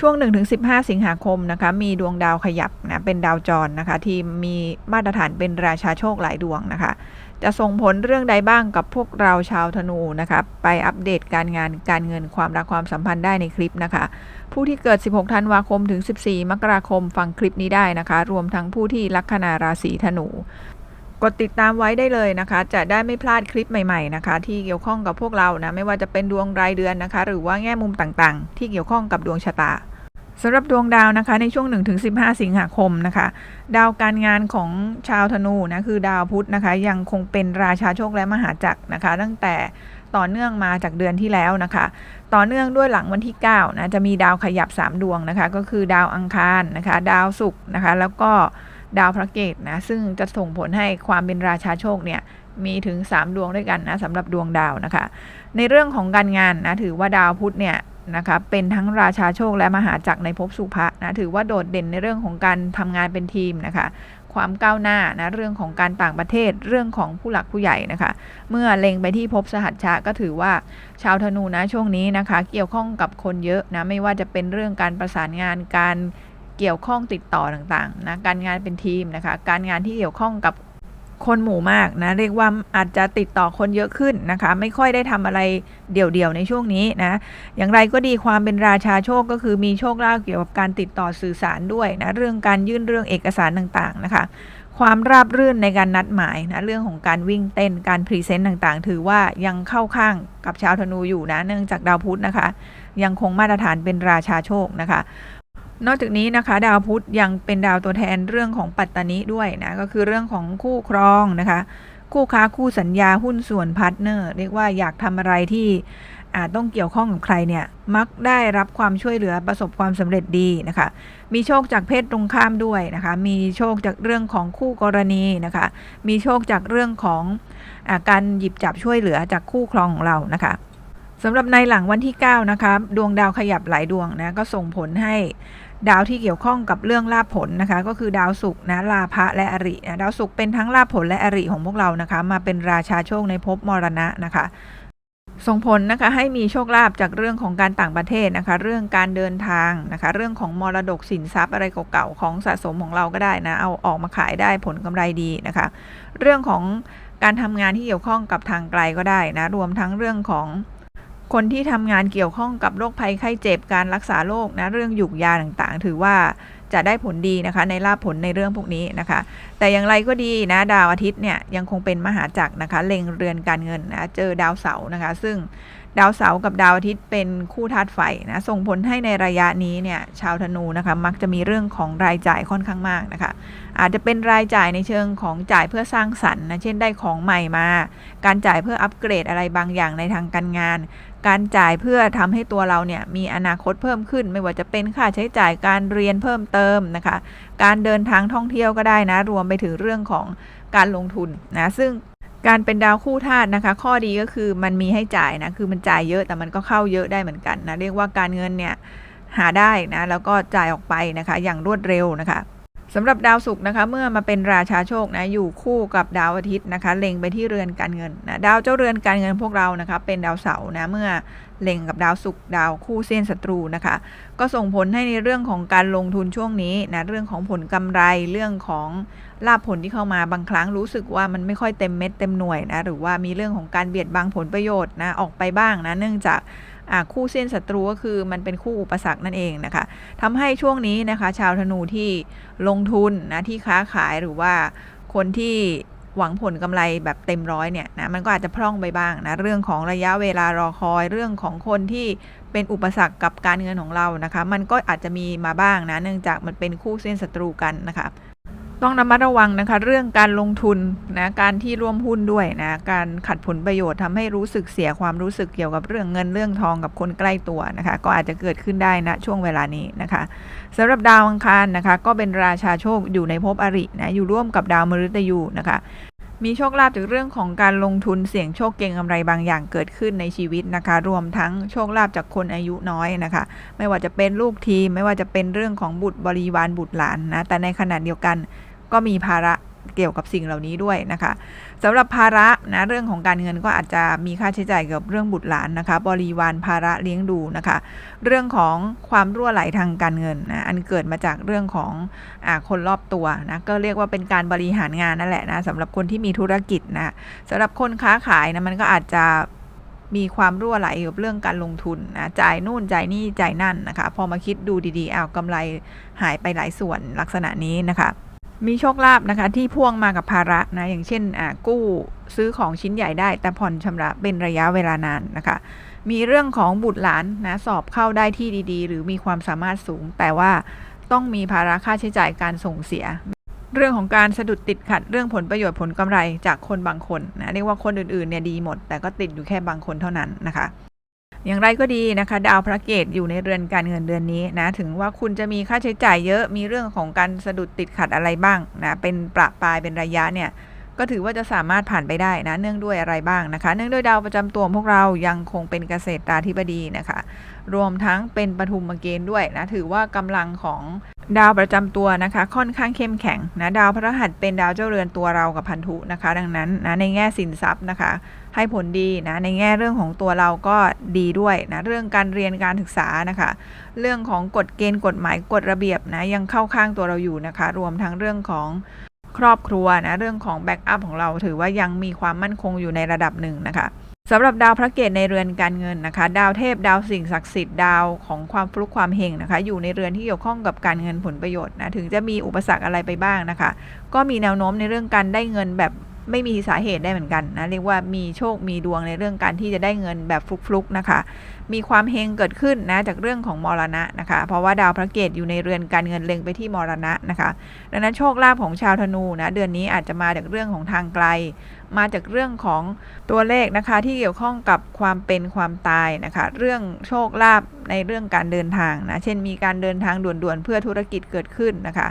ช่วง 1-15 สิงหาคมนะคะมีดวงดาวขยับนะเป็นดาวจรนะคะที่มีมาตรฐานเป็นราชาโชคหลายดวงนะคะ จะส่งผลเรื่องใดบ้างกับพวกเราชาวธนูนะคะไปอัปเดตการงานการเงินความรักความสัมพันธ์ได้ในคลิปนะคะ ผู้ที่เกิด 16 ธันวาคมถึง 14 มกราคมฟังคลิปนี้ได้นะคะ รวมทั้งผู้ที่ลัคนาราศีธนู กดติดตามไว้ได้เลยนะคะ จะได้ไม่พลาดคลิปใหม่ๆนะคะ ที่เกี่ยวข้องกับพวกเรานะไม่ว่าจะเป็นดวงรายเดือนนะคะ หรือว่าแง่มุมต่างๆ ที่เกี่ยวข้องกับดวงชะตาสำหรับดวงดาวนะคะในช่วง 1-15 สิงหาคมนะคะ ดาวการงานของชาวธนูนะคือดาวพุธนะคะ ยังคงเป็นราชาโชคและมหาจักรนะคะ ตั้งแต่ต่อเนื่องมาจากเดือนที่แล้วนะคะ ต่อเนื่องด้วยหลังวันที่9นะจะมีดาวขยับ 3 ดวงนะคะ ก็คือดาวอังคารนะคะ ดาวศุกร์นะคะ แล้วก็ ดาวพระเกตนะซึ่งจะส่งผลให้ความเป็นราชาโชคเนี่ยมีถึง 3 ดวงด้วยกันนะสำหรับดวงดาวนะคะ ในเรื่องของการงานนะถือว่าดาวพุธเนี่ยนะคะเป็นทั้งราชาโชคและมหาจักรในภพสุภะนะถือว่าโดดเด่นในเรื่องของการทำงานเป็นทีมนะคะ ความก้าวหน้านะเรื่องของการต่างประเทศเรื่องของผู้หลักผู้ใหญ่นะคะ เมื่อเล็งไปที่ภพสหัชชะก็ถือว่าชาวธนูนะช่วงนี้นะคะ เกี่ยวข้องกับคนเยอะนะไม่ว่าจะเป็นเรื่องการประสานงานการ เกี่ยวข้องติดต่อต่างๆนะการงานเป็นทีมนะคะ การงานที่เกี่ยวข้องกับคนหมู่มากนะเรียกว่าอาจจะติดต่อคนเยอะขึ้นนะคะ ไม่ค่อยได้ทำอะไรเดี่ยวๆในช่วงนี้นะอย่างไรก็ดีความเป็นราชาโชคก็คือมีโชคลาภเกี่ยวกับการติดต่อสื่อสารด้วยนะเรื่องการยื่นเรื่องเอกสารต่างๆนะคะ ความราบรื่นในการนัดหมายนะเรื่องของการวิ่งเต้นการพรีเซนต์ต่างๆ ถือว่ายังเข้าข้างกับชาวธนูอยู่นะเนื่องจากดาวพุธนะคะ ยังคงมาตรฐานเป็นราชาโชคนะคะ นอกจากนี้นะคะดาวพุธยังเป็นดาวตัวแทนเรื่องของปัตตานิด้วยนะก็คือเรื่องของคู่ครองนะคะ คู่ค้าคู่สัญญาหุ้นส่วนพาร์ทเนอร์เรียกว่าอยากทำอะไรที่อาจต้องเกี่ยวข้องกับใครเนี่ยมักได้รับความช่วยเหลือประสบความสำเร็จดีนะคะ มีโชคจากเพศตรงข้ามด้วยนะคะ มีโชคจากเรื่องของคู่กรณีนะคะ มีโชคจากเรื่องของอาการหยิบจับช่วยเหลือจากคู่ครองของเรานะคะสำหรับในหลังวันที่ 9 นะคะ ดวงดาวขยับหลายดวงนะก็ส่งผลให้ ดาวที่เกี่ยวข้องกับเรื่องลาภผลนะคะ ก็คือดาวศุกร์นะลาภะและอรินะดาวศุกร์เป็นทั้งลาภผลและอริของพวกเรานะคะ มาเป็นราชาโชคในภพมรณะนะคะส่งผลนะคะให้มีโชคลาภจากเรื่องของการต่างประเทศนะคะ เรื่องการเดินทางนะคะ เรื่องของมรดกสินทรัพย์อะไรเก่าๆของสะสมของเราก็ได้นะ เอาออกมาขายได้ผลกำไรดีนะคะ เรื่องของการทำงานที่เกี่ยวข้องกับทางไกลก็ได้นะ รวมทั้งเรื่องของ คนที่ทำงานเกี่ยวข้องกับโรคภัยไข้เจ็บการรักษาโรคนะเรื่องหยุกยาต่างๆ ถือว่าจะได้ผลดีนะคะ ในลาภผลในเรื่องพวกนี้นะคะ แต่อย่างไรก็ดีนะดาวอาทิตย์เนี่ยยังคงเป็นมหาจักรนะคะเล็งเรือนการเงินนะเจอดาวเสาร์นะคะ ซึ่งดาวเสาร์กับดาวอาทิตย์เป็นคู่ธาตุไฟนะส่งผลให้ในระยะนี้เนี่ยชาวธนูนะคะมักจะมีเรื่องของรายจ่ายค่อนข้างมากนะคะ อาจจะเป็นรายจ่ายในเชิงของจ่ายเพื่อสร้างสรรค์นะเช่นได้ของใหม่มา การจ่ายเพื่ออัปเกรดอะไรบางอย่างในทางการงาน การจ่ายเพื่อทำให้ตัวเราเนี่ยมีอนาคตเพิ่มขึ้น ไม่ว่าจะเป็นค่าใช้จ่ายการเรียนเพิ่มเติมนะคะ การเดินทางท่องเที่ยวก็ได้นะ รวมไปถึงเรื่องของการลงทุนนะซึ่งการเป็นดาวคู่ธาตุนะคะ ข้อดีก็คือมันมีให้จ่ายนะคือมันจ่ายเยอะแต่มันก็เข้าเยอะได้เหมือนกันนะเรียกว่าการเงินเนี่ยหาได้นะแล้วก็จ่ายออกไปนะคะ อย่างรวดเร็วนะคะ สำหรับดาวศุกร์นะคะเมื่อมาเป็นราชาโชคนะอยู่คู่กับดาวอาทิตย์นะคะเล็งไปที่เรือนการเงินนะดาวเจ้าเรือนการเงินพวกเรานะคะเป็นดาวเสาร์นะเมื่อเล็งกับดาวศุกร์ดาวคู่เส้นศัตรูนะคะ ก็ส่งผลให้ในเรื่องของการลงทุนช่วงนี้นะเรื่องของผลกำไรเรื่องของลาภผลที่เข้ามาบางครั้งรู้สึกว่ามันไม่ค่อยเต็มเม็ดเต็มหน่วยนะหรือว่ามีเรื่องของการเบียดบังผลประโยชน์นะออกไปบ้างนะเนื่องจาก คู่เส้นศัตรูก็คือมันเป็นคู่อุปสรรคนั่นเองนะคะทำให้ช่วงนี้นะคะ ชาวธนูที่ลงทุนนะที่ค้าขายหรือว่าคนที่หวังผลกำไรแบบเต็มร้อยเนี่ยนะมันก็อาจจะพร่องไปบ้างนะเรื่องของระยะเวลารอคอยเรื่องของคนที่เป็นอุปสรรคกับการเงินของเรานะคะ มันก็อาจจะมีมาบ้างนะเนื่องจากมันเป็นคู่เส้นศัตรูกันนะคะ ต้องระมัดระวังนะคะ เรื่องการลงทุนนะการที่ร่วมหุ้นด้วยนะการขัดผลประโยชน์ทำให้รู้สึกเสียความรู้สึกเกี่ยวกับเรื่องเงินเรื่องทองกับคนใกล้ตัวนะคะ ก็อาจจะเกิดขึ้นได้นะช่วงเวลานี้นะคะสำหรับดาวอังคารนะคะ ก็เป็นราชาโชคอยู่ในภพอรินะอยู่ร่วมกับดาวมฤตยูนะคะมีโชคลาภจากเรื่องของการลงทุนเสี่ยงโชคเก่งกำไรบางอย่างเกิดขึ้นในชีวิตนะคะ รวมทั้งโชคลาภจากคนอายุน้อยนะคะ ไม่ว่าจะเป็นลูกทีม ไม่ว่าจะเป็นเรื่องของบุตรบริวารบุตรหลานนะ แต่ในขณะเดียวกัน ก็มีภาระเกี่ยวกับสิ่งเหล่านี้ด้วยนะคะสำหรับภาระนะเรื่องของการเงินก็อาจจะมีค่าใช้จ่ายเกี่ยวกับเรื่องบุตรหลานนะคะ บริวารภาระเลี้ยงดูนะคะ เรื่องของความรั่วไหลทางการเงินนะอันเกิดมาจากเรื่องของอคนรอบตัวนะก็เรียกว่าเป็นการบริหารงานนั่นแหละนะสำหรับคนที่มีธุรกิจนะสำหรับคนค้าขายนะมันก็อาจจะมีความรั่วไหลเกี่ยวกับเรื่องการลงทุนนะจ่ายนู่นจ่ายนี่จ่ายนั่นนะคะ พอมาคิดดูดีๆอ้ากำไรหายไปหลายส่วนลักษณะนี้นะคะ มีโชคลาภนะคะที่พ่วงมากับภาระนะอย่างเช่นอ่ากู้ซื้อของชิ้นใหญ่ได้ แต่ผ่อนชำระเป็นระยะเวลานานนะคะ มีเรื่องของบุตรหลานนะสอบเข้าได้ที่ดีๆ หรือมีความสามารถสูง แต่ว่าต้องมีภาระค่าใช้จ่ายการส่งเสีย เรื่องของการสะดุดติดขัดเรื่องผลประโยชน์ผลกำไรจากคนบางคนนะเรียกว่าคนอื่นๆเนี่ยดีหมด แต่ก็ติดอยู่แค่บางคนเท่านั้นนะคะ อย่างไรก็ดีนะคะ ดาวพระเกตอยู่ในเรือนการเงินเดือนนี้นะถึงว่าคุณจะมีค่าใช้จ่ายเยอะมีเรื่องของการสะดุดติดขัดอะไรบ้างนะเป็นประปายเป็นระยะเนี่ยก็ถือว่าจะสามารถผ่านไปได้นะเนื่องด้วยอะไรบ้างนะคะ เนื่องด้วยดาวประจำตัวพวกเรายังคงเป็นเกษตราธิบดีนะคะ รวมทั้งเป็นปฐุมเกณฑ์ด้วยนะถือว่ากำลังของ ดาวประจำตัวนะคะ ค่อนข้างเข้มแข็งนะดาวพฤหัสเป็นดาวเจ้าเรือนตัวเรากับพันธุนะคะ ดังนั้นนะในแง่สินทรัพย์นะคะ ให้ผลดีนะในแง่เรื่องของตัวเราก็ดีด้วยนะเรื่องการเรียนการศึกษานะคะ เรื่องของกฎเกณฑ์กฎหมายกฎระเบียบนะยังเข้าข้างตัวเราอยู่นะคะ รวมทั้งเรื่องของครอบครัวนะเรื่องของแบ็กอัพของเราถือว่ายังมีความมั่นคงอยู่ในระดับหนึ่งนะคะ สำหรับดาวพระเกตในเรือนการเงินนะคะ ดาวเทพดาวสิ่งศักดิ์สิทธิ์ดาวของความฟลุกความเฮงนะคะ อยู่ในเรือนที่เกี่ยวข้องกับการเงินผลประโยชน์นะถึงจะมีอุปสรรคอะไรไปบ้างนะคะ ก็มีแนวโน้มในเรื่องการได้เงินแบบไม่มีสาเหตุได้เหมือนกันนะเรียกว่ามีโชคมีดวงในเรื่องการที่จะได้เงินแบบฟลุกๆนะคะ มีความเฮงเกิดขึ้นนะจากเรื่องของมรณะนะคะ เพราะว่าดาวพระเกตอยู่ในเรือนการเงินเล็งไปที่มรณะนะคะ ดังนั้นโชคลาภของชาวธนูนะเดือนนี้อาจจะมาจากเรื่องของทางไกลมาจากเรื่องของตัวเลขนะคะ ที่เกี่ยวข้องกับความเป็นความตายนะคะ เรื่องโชคลาภในเรื่องการเดินทางนะ เช่นมีการเดินทางด่วนๆ เพื่อธุรกิจเกิดขึ้นนะคะ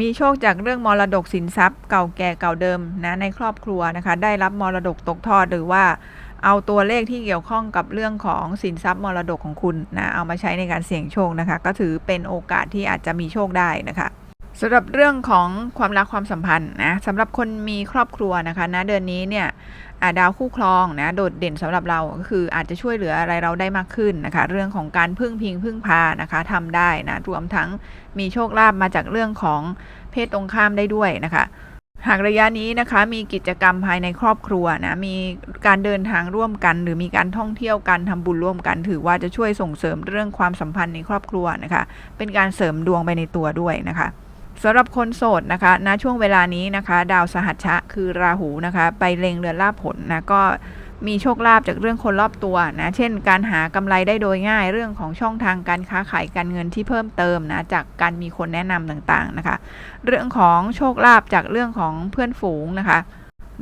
มีโชคจากเรื่องมรดกสินทรัพย์ เก่าแก่เก่าเดิมนะในครอบครัวนะคะ ได้รับมรดกตกทอดหรือว่าเอาตัวเลขที่เกี่ยวข้องกับเรื่องของสินทรัพย์มรดกของคุณนะเอามาใช้ในการเสี่ยงโชคนะคะ ก็ถือเป็นโอกาสที่อาจจะมีโชคได้นะคะ สำหรับเรื่องของความรักความสัมพันธ์นะสำหรับคนมีครอบครัวนะคะนะเดือนนี้เนี่ยาดาวคู่ครองนะโดดเด่นสำหรับเราก็คืออาจจะช่วยเหลืออะไรเราได้มากขึ้นนะคะ เรื่องของการพึ่งพิงพึ่งพานะคะทำได้นะรวมทั้งมีโชคลาภมาจากเรื่องของเพศตรงข้ามได้ด้วยนะคะหากระยะนี้นะคะมีกิจกรรมภายในครอบครัวนะมีการเดินทางร่วมกัน หรือมีการท่องเที่ยวกันทำบุญร่วมกัน ถือว่าจะช่วยส่งเสริมเรื่องความสัมพันธ์ในครอบครัวนะคะ เป็นการเสริมดวงไปในตัวด้วยนะคะ สำหรับคนโสดนะคะณช่วงเวลานี้นะคะ ดาวสหัชชะคือราหูนะคะ ไปเล็งเรือนลาภผลนะก็มีโชคลาภจากเรื่องคนรอบตัวนะ เช่น การหากำไรได้โดยง่ายเรื่องของช่องทางการค้าขายการเงินที่เพิ่มเติมนะ จากการมีคนแนะนำต่างๆนะคะ เรื่องของโชคลาภจากเรื่องของเพื่อนฝูงนะคะ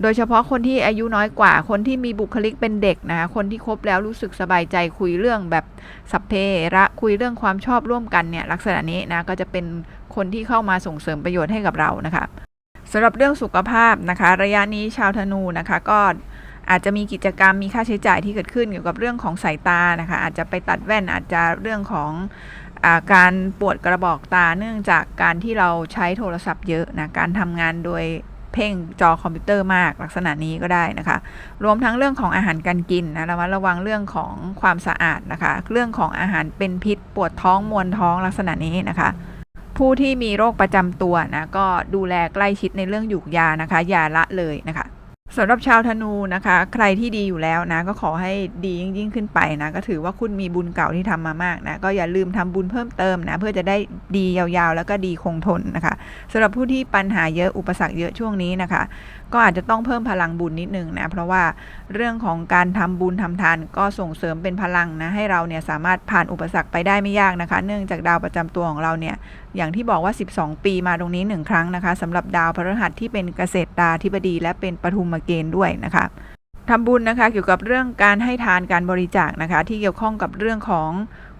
โดยเฉพาะคนที่อายุน้อยกว่า คนที่มีบุคลิกเป็นเด็กนะคะ คนที่คบแล้วรู้สึกสบายใจคุยเรื่องแบบสัพเพระคุยเรื่องความชอบร่วมกันเนี่ยลักษณะนี้นะก็จะเป็น คนที่เข้ามาส่งเสริมประโยชน์ให้กับเรานะคะสำหรับเรื่องสุขภาพนะคะ ระยะนี้ชาวธนูนะคะก็อาจจะมีกิจกรรมมีค่าใช้จ่ายที่เกิดขึ้นเกี่ยวกับเรื่องของสายตานะคะ อาจจะไปตัดแว่นอาจจะเรื่องของอาการปวดกระบอกตาเนื่องจากการที่เราใช้โทรศัพท์เยอะนะการทำงานโดยเพ่งจอคอมพิวเตอร์มากลักษณะนี้ก็ได้นะคะ รวมทั้งเรื่องของอาหารการกินนะระมัดระวังเรื่องของความสะอาดนะคะ เรื่องของอาหารเป็นพิษปวดท้องมวนท้องลักษณะนี้นะคะ ผู้ที่มีโรคประจำตัวนะก็ดูแลใกล้ชิดในเรื่องหยูกยานะคะ อย่าละเลยนะคะสำหรับชาวธนูนะคะ ใครที่ดีอยู่แล้วนะ ก็ขอให้ดียิ่งยิ่งขึ้นไปนะ ก็ถือว่าคุณมีบุญเก่าที่ทำมามากนะก็อย่าลืมทำบุญเพิ่มเติมนะ เพื่อจะได้ดียาวๆ แล้วก็ดีคงทนนะคะสำหรับผู้ที่ปัญหาเยอะอุปสรรคเยอะช่วงนี้นะคะ ก็อาจจะต้องเพิ่มพลังบุญนิดนึงนะเพราะว่าเรื่องของการทำบุญทำทาน ก็ส่งเสริมเป็นพลังนะให้เราเนี่ยสามารถผ่านอุปสรรคไปได้ไม่ยากนะคะ เนื่องจากดาวประจำตัวของเราเนี่ย อย่างที่บอกว่า 12 ปีมาตรงนี้ 1 ครั้งนะคะสำหรับดาวพฤหัสที่เป็นเกษตรดาธิบดี และเป็นปฐุมเกณฑ์ด้วยนะคะทำบุญนะคะเกี่ยวกับเรื่องการให้ทานการบริจาคนะคะ ที่เกี่ยวข้องกับเรื่องของ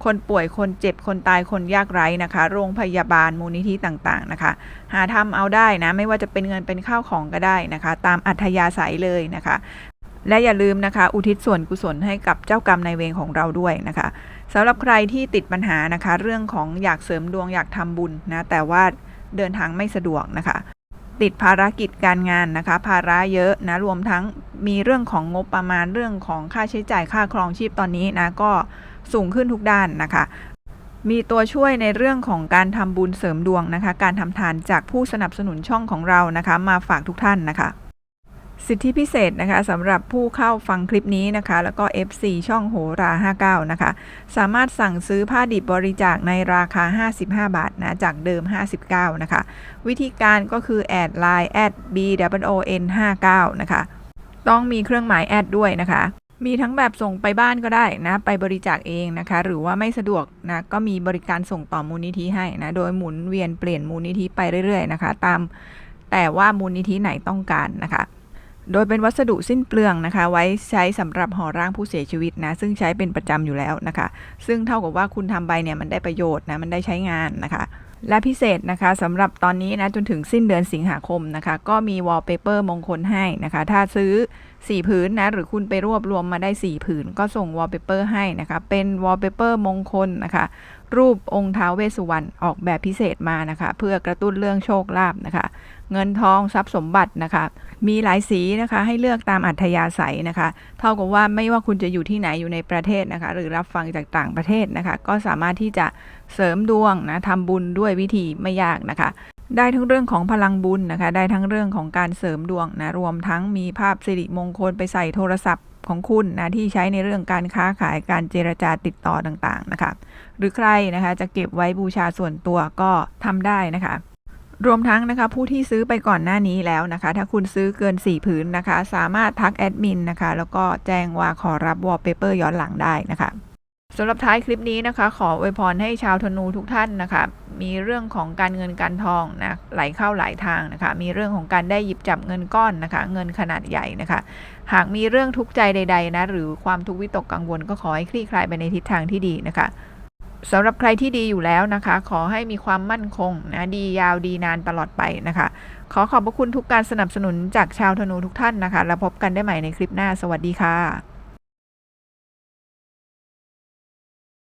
คนป่วยคนเจ็บคนตายคนยากไร้นะคะ โรงพยาบาลมูลนิธิต่างๆนะคะ หาทำเอาได้นะ ไม่ว่าจะเป็นเงินเป็นข้าวของก็ได้นะคะ ตามอัธยาศัยเลยนะคะ และอย่าลืมนะคะ อุทิศส่วนกุศลให้กับเจ้ากรรมนายเวรของเราด้วยนะคะ สำหรับใครที่ติดปัญหานะคะ เรื่องของอยากเสริมดวงอยากทำบุญนะแต่ว่าเดินทางไม่สะดวกนะคะ ติดภารกิจการงานนะคะ ภาระเยอะนะรวมทั้งมีเรื่องของงบประมาณเรื่องของค่าใช้จ่ายค่าครองชีพตอนนี้นะก็สูงขึ้นทุกด้านนะคะ มีตัวช่วยในเรื่องของการทำบุญเสริมดวงนะคะ การทำทานจากผู้สนับสนุนช่องของเรานะคะ มาฝากทุกท่านนะคะ สิทธิพิเศษนะคะสำหรับผู้เข้าฟังคลิปนี้นะคะ แล้วก็ FC ช่องโหรา 59 นะคะ สามารถสั่งซื้อผ้าดิบบริจาคในราคา 55 บาทนะจากเดิม 59 นะคะ วิธีการก็คือ แอดไลน์แอด b w o n 59นะคะ ต้องมีเครื่องหมายแอดด้วยนะคะ มีทั้งแบบส่งไปบ้านก็ได้นะ ไปบริจาคเองนะคะ หรือว่าไม่สะดวกนะ ก็มีบริการส่งต่อมูลนิธิให้นะ โดยหมุนเวียนเปลี่ยนมูลนิธิไปเรื่อยๆนะคะ ตามแต่ว่ามูลนิธิไหนต้องการนะคะ โดยเป็นวัสดุสิ้นเปลืองนะคะ ไว้ใช้สำหรับห่อร่างผู้เสียชีวิตนะ ซึ่งใช้เป็นประจำอยู่แล้วนะคะ ซึ่งเท่ากับว่าคุณทำไปเนี่ยมันได้ประโยชน์นะมันได้ใช้งานนะคะและพิเศษนะคะสำหรับตอนนี้นะจนถึงสิ้นเดือนสิงหาคมนะคะ ก็มีวอลเปเปอร์มงคลให้นะคะ ถ้าซื้อ 4 ผืนนะ หรือคุณไปรวบรวมมาได้ 4 ผืน ก็ส่งวอลเปเปอร์ให้นะคะ เป็นวอลเปเปอร์มงคลนะคะ รูปองค์ท้าวเวสสุวรรณออกแบบพิเศษมานะคะ เพื่อกระตุ้นเรื่องโชคลาภนะคะ เงินทองทรัพย์สมบัตินะคะ มีหลายสีนะคะ ให้เลือกตามอัธยาศัยนะคะ เท่ากับว่าไม่ว่าคุณจะอยู่ที่ไหนอยู่ในประเทศนะคะ หรือรับฟังจากต่างประเทศนะคะ ก็สามารถที่จะเสริมดวงนะทำบุญด้วยวิธีไม่ยากนะคะได้ทั้งเรื่องของพลังบุญนะคะ ได้ทั้งเรื่องของการเสริมดวงนะ รวมทั้งมีภาพสิริมงคลไปใส่โทรศัพท์ ของคุณนะที่ใช้ในเรื่องการค้าขายการเจรจาติดต่อต่างๆนะคะ หรือใครนะคะจะเก็บไว้บูชาส่วนตัวก็ทำได้นะคะรวมทั้งนะคะผู้ที่ซื้อไปก่อนหน้านี้แล้วนะคะ ถ้าคุณซื้อเกิน 4 ผืนนะคะ สามารถทักแอดมินนะคะ แล้วก็แจ้งว่าขอรับวอลเปเปอร์ย้อนหลังได้นะคะ สำหรับท้ายคลิปนี้นะคะ ขออวยพรให้ชาวธนูทุกท่านนะคะ มีเรื่องของการเงินการทองนะไหลเข้าหลายทางนะคะ มีเรื่องของการได้หยิบจับเงินก้อนนะคะ เงินขนาดใหญ่นะคะ หากมีเรื่องทุกข์ใจใด ๆ นะ หรือความทุกข์วิตกกังวลก็ขอให้คลี่คลายไปในทิศทางที่ดีนะคะสำหรับใครที่ดีอยู่แล้วนะคะ ขอให้มีความมั่นคงนะดียาวดีนานตลอดไปนะคะ ขอขอบพระคุณทุกการสนับสนุนจากชาวธนูทุกท่านนะคะ แล้วพบกันได้ใหม่ในคลิปหน้า สวัสดีค่ะ